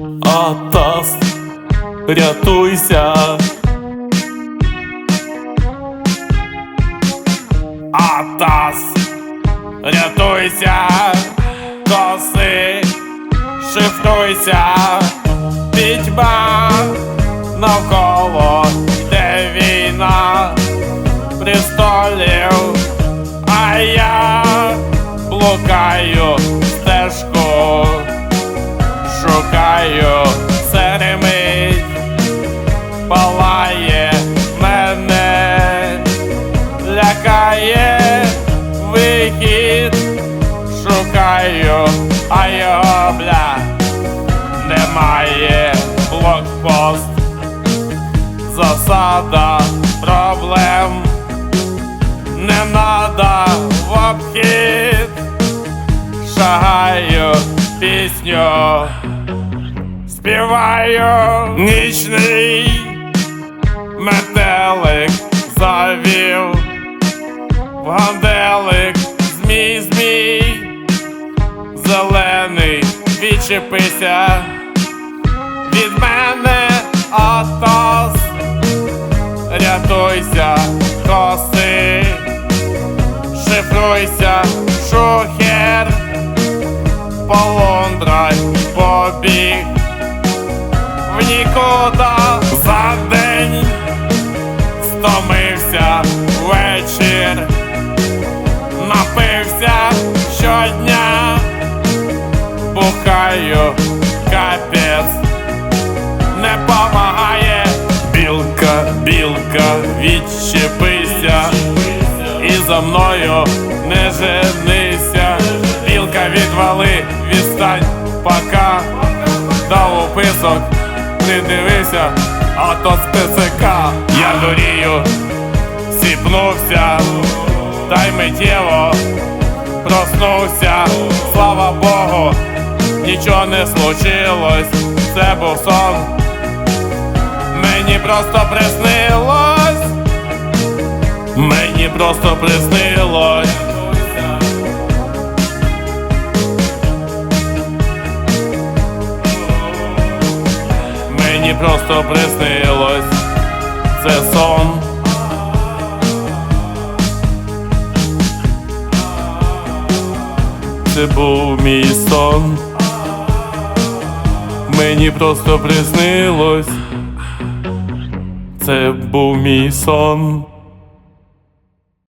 Атас, рятуйся. Атас, рятуйся, коси, шифруйся, пітьма навколо йде війна престолів, а я блукаю шукаю серемить, палає мене, лякає вихід, шукаю, а його бля немає. Блокпост, засада проблем. Не надо в обхід, шагаю пісню, співаю нічний метелик завів, в ганделик змій змій, зелений відчепися від мене атас, рятуйся, коси, шифруйся, шухер, полундрай побіг нікуди за день стомився вечір, напився щодня, бухаю капець, не помагає. Білка, білка, відчепися. І за мною не женися. Білка відвали, відстань, пока. Дав описок, не дивися, а то з ПЦК Я дурію, сіпнувся, та й миттєво проснувся, слава Богу, нічого не случилось, це був сон. Мені просто приснилось, мені просто приснилось. Мені просто приснилось, це сон. Це був мій сон. Мені просто приснилось. Це був мій сон.